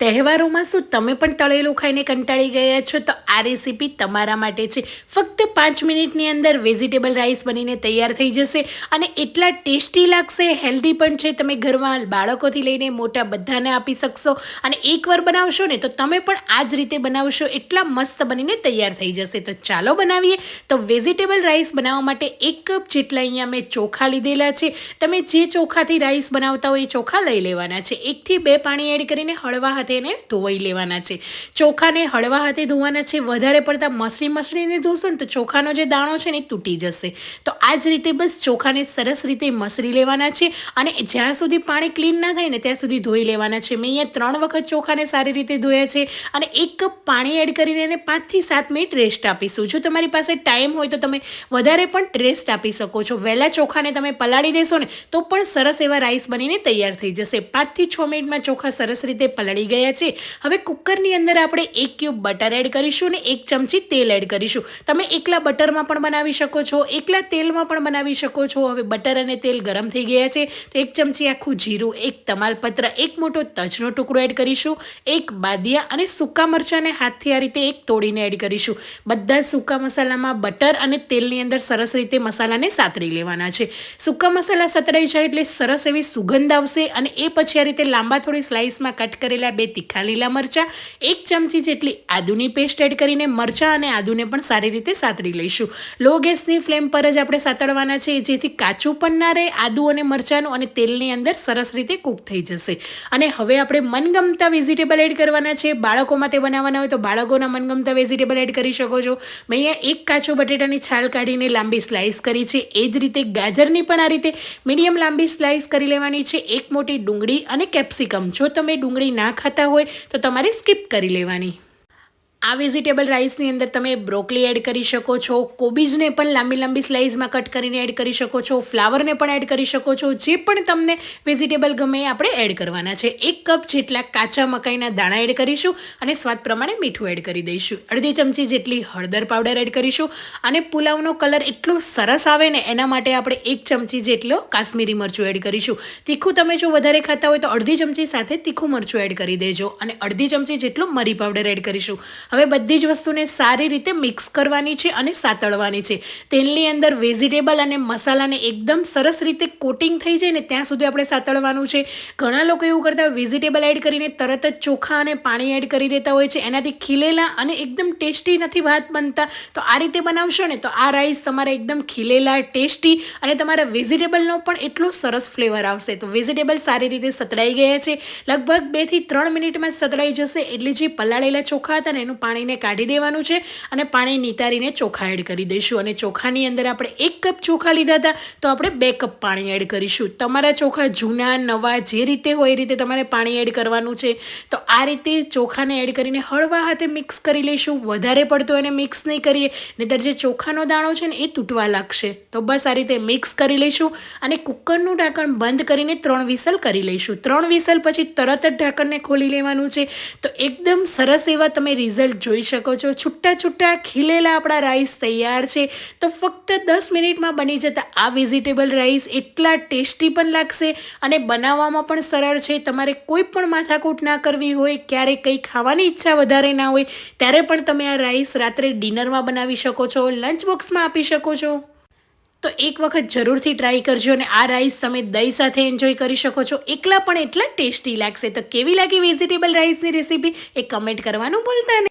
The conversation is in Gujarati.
તહેવારોમાં શું? તમે પણ તળેલું ખાઈને કંટાળી ગયા છો? તો આ રેસીપી તમારા માટે છે. ફક્ત પાંચ મિનિટની અંદર વેજીટેબલ રાઈસ બનીને તૈયાર થઈ જશે અને એટલા ટેસ્ટી લાગશે હેલ્ધી પણ છે. તમે ઘરમાં બાળકોથી લઈને મોટા બધાને આપી શકશો અને એકવાર બનાવશો ને તો તમે પણ આ જ રીતે બનાવશો. એટલા મસ્ત બનીને તૈયાર થઈ જશે. તો ચાલો બનાવીએ. તો વેજીટેબલ રાઈસ બનાવવા માટે એક કપ જેટલા અહીંયા મેં ચોખા લીધેલા છે. તમે જે ચોખાથી રાઈસ બનાવતા હોય એ ચોખા લઈ લેવાના છે. એકથી બે પાણી એડ કરીને હળવા હાથે એને ધોવાઈ લેવાના છે. ચોખાને હળવા હાથે ધોવાના છે. વધારે પડતા મસળી મસળીને ધોશો ને તો ચોખાનો જે દાણો છે ને એ તૂટી જશે. તો આ જ રીતે બસ ચોખાને સરસ રીતે મસળી લેવાના છે અને જ્યાં સુધી પાણી ક્લીન ના થાય ને ત્યાં સુધી ધોઈ લેવાના છે. મેં અહીંયા ત્રણ વખત ચોખાને સારી રીતે ધોયા છે અને એક કપ પાણી એડ કરીને એને પાંચથી સાત મિનિટ રેસ્ટ આપીશું. જો તમારી પાસે ટાઈમ હોય તો તમે વધારે પણ રેસ્ટ આપી શકો છો. વહેલા ચોખાને તમે પલાળી દેશો ને તો પણ સરસ એવા રાઈસ બનીને તૈયાર થઈ જશે. પાંચથી છ મિનિટમાં ચોખા સરસ રીતે પલળી ગયા છે. હવે કુકરની અંદર આપણે એક ક્યુબ બટર એડ કરીશું અને એક ચમચી તેલ એડ કરીશું. તમે એકલા બટરમાં પણ બનાવી શકો છો, એકલા તેલમાં પણ બનાવી શકો છો. હવે બટર અને તેલ ગરમ થઈ ગયા છે, તો એક ચમચી આખું જીરું, એક તમાલપત્ર, એક મોટો તજનો ટુકડો એડ કરીશું, એક બાદિયા અને સૂકા મરચાંને હાથથી આ રીતે એક તોડીને એડ કરીશું. બધા સૂકા મસાલામાં બટર અને તેલની અંદર સરસ રીતે મસાલાને સાતરી લેવાના છે. સૂકા મસાલા સતરાઈ જાય એટલે સરસ એવી સુગંધ આવશે અને એ પછી આ રીતે લાંબા થોડી સ્લાઇસમાં કટ કરેલા બે તીખા લીલા મરચાં, એક ચમચી જેટલી આદુની પેસ્ટ એડ કરીને મરચાં અને આદુને પણ સારી રીતે સાતડી લઈશું. લો ગેસની ફ્લેમ પર જ આપણે સાતળવાના છે જેથી કાચું પણ ના રહે, આદુ અને મરચાંનું અને તેલની અંદર સરસ રીતે કૂક થઈ જશે. અને હવે આપણે મનગમતા વેજીટેબલ એડ કરવાના છે બાળકો માટે બનાવવાના હોય તો બાળકોના મનગમતા વેજીટેબલ એડ કરી શકો છો. મેં અહીંયા એક કાચો બટેટાની છાલ કાઢીને લાંબી સ્લાઇસ કરી છે. એ જ રીતે ગાજરની પણ આ રીતે મીડિયમ લાંબી સ્લાઇસ કરી લેવાની છે. એક મોટી ડુંગળી અને કેપ્સિકમ. જો તમે ડુંગળી ના ખાતા હોય તો તમારે સ્કીપ કરી લેવાની. આ વેજીટેબલ રાઈસની અંદર તમે બ્રોકલી એડ કરી શકો છો, કોબીજને પણ લાંબી લાંબી સ્લાઇઝમાં કટ કરીને એડ કરી શકો છો ફ્લાવરને પણ એડ કરી શકો છો, જે પણ તમને વેજીટેબલ ગમે એ આપણે એડ કરવાના છે. એક કપ જેટલા કાચા મકાઈના દાણા એડ કરીશું અને સ્વાદ પ્રમાણે મીઠું એડ કરી દઈશું. અડધી ચમચી જેટલી હળદર પાવડર એડ કરીશું અને પુલાવનો કલર એટલો સરસ આવે ને એના માટે આપણે એક ચમચી જેટલો કાશ્મીરી મરચું એડ કરીશું. તીખું તમે જો વધારે ખાતા હોય તો અડધી ચમચી સાથે તીખું મરચું એડ કરી દેજો અને અડધી ચમચી જેટલો મરી પાવડર એડ કરીશું. હવે બધી જ વસ્તુને સારી રીતે મિક્સ કરવાની છે અને સાતળવાની છે. તેલની અંદર વેજીટેબલ અને મસાલાને એકદમ સરસ રીતે કોટિંગ થઈ જાય ને ત્યાં સુધી આપણે સાતળવાનું છે. ઘણા લોકો એવું કરતા વેજીટેબલ એડ કરીને તરત જ ચોખા અને પાણી એડ કરી દેતા હોય છે. એનાથી ખીલેલા અને એકદમ ટેસ્ટી નથી ભાત બનતા. તો આ રીતે બનાવશો ને તો આ રાઈસ તમારે એકદમ ખીલેલા, ટેસ્ટી અને તમારા વેજીટેબલનો પણ એટલો સરસ ફ્લેવર આવશે. તો વેજીટેબલ સારી રીતે સતળાઈ ગયા છે. લગભગ બેથી ત્રણ મિનિટમાં સતળાઈ જશે. એટલે જે પલાળેલા ચોખા હતા ને એનું પાણીને કાઢી દેવાનું છે અને પાણી નિતારીને ચોખા એડ કરી દઈશું. અને ચોખાની અંદર આપણે એક કપ ચોખા લીધા હતા, તો આપણે બે કપ પાણી એડ કરીશું. તમારા ચોખા જૂના, નવા, જે રીતે હોય એ રીતે તમારે પાણી એડ કરવાનું છે. તો આ રીતે ચોખાને એડ કરીને હળવા હાથે મિક્સ કરી લઈશું. વધારે પડતો એને મિક્સ નહીં કરીએ, નહીતર જે ચોખાનો દાણો છે ને એ તૂટવા લાગશે. તો બસ આ રીતે મિક્સ કરી લઈશું અને કુકરનું ઢાંકણ બંધ કરીને ત્રણ વિસલ કરી લઈશું. ત્રણ વિસલ પછી તરત જ ઢાંકણને ખોલી લેવાનું છે. તો એકદમ સરસ એવા તમે રિઝલ્ટ જોઈ શકો છો. છૂટા છૂટા ખીલેલા આપણા રાઈસ તૈયાર છે. તો ફક્ત દસ મિનિટમાં બની જતા આ વેજીટેબલ રાઈસ એટલા ટેસ્ટી પણ લાગશે અને બનાવવામાં પણ સરળ છે. તમારે કોઈ પણ માથાકૂટ ના કરવી હોય, ક્યારે કંઈ ખાવાની ઈચ્છા વધારે ના હોય, ત્યારે પણ તમે આ રાઈસ રાત્રે ડિનરમાં બનાવી શકો છો લંચ બોક્સમાં આપી શકો છો. તો એક વખત જરૂરથી ટ્રાય કરજો અને આ રાઈસ તમે દહીં સાથે એન્જોય કરી શકો છો. એકલા પણ એટલા ટેસ્ટી લાગશે. તો કેવી લાગી વેજીટેબલ રાઈસની રેસીપી એ કમેન્ટ કરવાનું ભૂલતા નહીં.